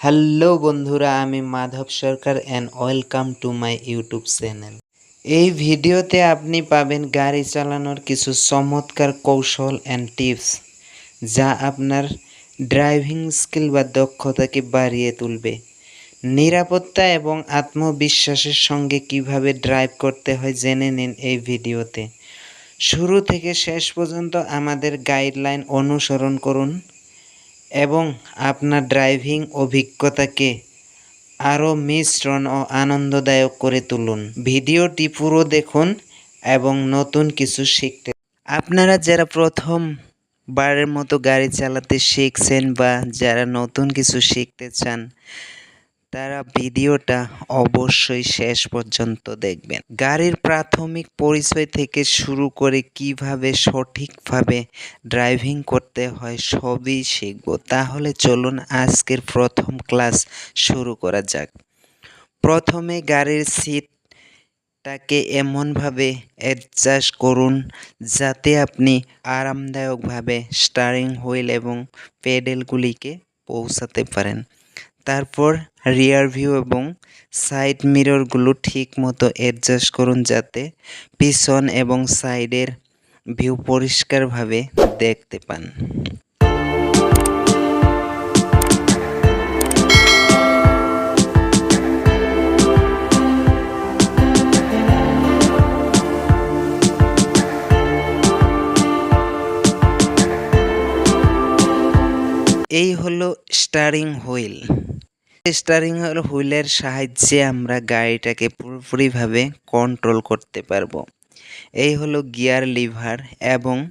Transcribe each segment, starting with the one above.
Hello বন্ধুরা, আমি Madhab Sarkar and welcome to my YouTube channel এই ভিডিওতে আপনি পাবেন গাড়ি চালানোর কিছু চমৎকার কৌশল অ্যান্ড টিপস যা আপনার ড্রাইভিং স্কিল বা দক্ষতাকে বাড়িয়ে তুলবে। নিরাপত্তা এবং আত্মবিশ্বাসের সঙ্গে কীভাবে ড্রাইভ করতে হয় জেনে নিন এই ভিডিওতে। শুরু থেকে শেষ পর্যন্ত আমাদের গাইডলাইন অনুসরণ করুন। এবং আপনার ড্রাইভিং অভিজ্ঞতাকে আরও মিশ্রণ ও আনন্দদায়ক করে তুলুন। ভিডিওটি পুরো দেখুন এবং নতুন কিছু শিখতে। আপনারা যারা প্রথম বারের মতো গাড়ি চালাতে শিখছেন বা যারা নতুন কিছু শিখতে চান তারা ভিডিওটা অবশ্যই শেষ পর্যন্ত দেখবেন। গাড়ির প্রাথমিক পরিচয় থেকে শুরু করে কীভাবে সঠিকভাবে ড্রাইভিং করতে হয় সবই শিখব। তাহলে চলুন আজকের প্রথম ক্লাস শুরু করা যাক। প্রথমে গাড়ির সিটটাকে এমনভাবে অ্যাডজাস্ট করুন যাতে আপনি আরামদায়কভাবে স্টারিং হুইল এবং পেডেলগুলিকে পৌঁছাতে পারেন। তারপর রিয়ার ভিউ এবং সাইড মিররগুলো ঠিক মতো অ্যাডজাস্ট করুন যাতে পিছন এবং সাইডের ভিউ পরিষ্কারভাবে দেখতে পান। এই হলো স্টারিং হুইল স্টারিং হুইলের সাহায্যে আমরা গাড়িটাকে পুরোপুরিভাবে কন্ট্রোল করতে পারব। এই হলো গিয়ার লিভার এবং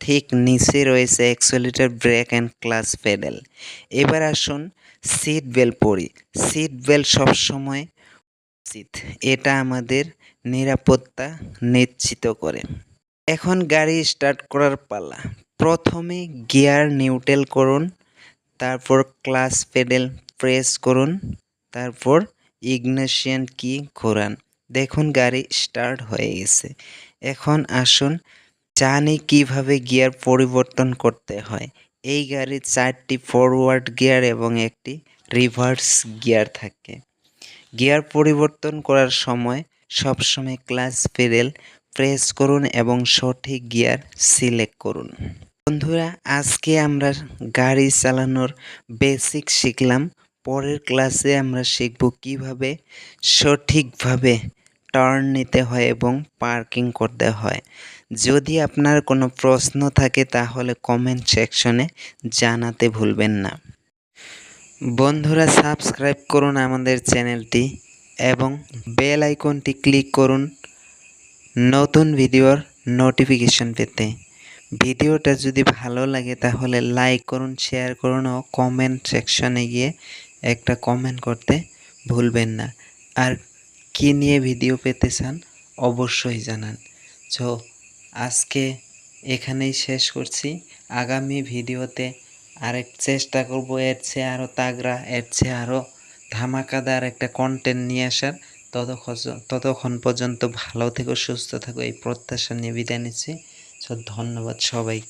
ঠিক নিচে রয়েছে accelerator brake and clutch pedal এবার আসুন সিট বেল্ট পরি। সিট বেল্ট সবসময় উচিত। এটা আমাদের নিরাপত্তা নিশ্চিত করে। এখন গাড়ি স্টার্ট করার পালা। প্রথমে গিয়ার নিউট্রেল করুন, তারপর ক্লাস পেডেল প্রেস করুন, তারপর ইগনিশন কি ঘোরান। দেখুন গাড়ি স্টার্ট হয়ে গেছে। এখন আসুন, জানি কীভাবে গিয়ার পরিবর্তন করতে হয়। এই গাড়ির চারটি ফরওয়ার্ড গিয়ার এবং একটি রিভার্স গিয়ার থাকে। গিয়ার পরিবর্তন করার সময় সবসময় ক্লাস পেডেল প্রেস করুন এবং সঠিক গিয়ার সিলেক্ট করুন। বন্ধুরা, আজকে আমরা গাড়ি চালানোর বেসিক শিখলাম। পরের ক্লাসে আমরা শিখব কীভাবে সঠিকভাবে টার্ন নিতে হয় এবং পার্কিং করতে হয়। যদি আপনার কোনো প্রশ্ন থাকে, তাহলে কমেন্ট সেকশনে জানাতে ভুলবেন না। বন্ধুরা সাবস্ক্রাইব করুন আমাদের চ্যানেলটি এবং বেল আইকনটি ক্লিক করুন নতুন ভিডিওর নোটিফিকেশন পেতে। ভিডিওটা যদি ভালো লাগে, তাহলে লাইক করুন শেয়ার করুন ও কমেন্ট সেকশনে গিয়ে একটা কমেন্ট করতে ভুলবেন না। আর কি নিয়ে ভিডিও পেতে চান অবশ্যই জানান। তো আজকে এখানেই শেষ করছি। আগামী ভিডিওতে আরেক চেষ্টা করব এর চেয়ে আরও তাগড়া, এর চেয়ে আরও ধামাকাদার একটা কন্টেন্ট নিয়ে আসার। ততক্ষণ ততক্ষণ পর্যন্ত ভালো থেকো, সুস্থ থাকো, এই প্রত্যাশা নিয়ে বিদায় নিচ্ছি। সো ধন্যবাদ সবাই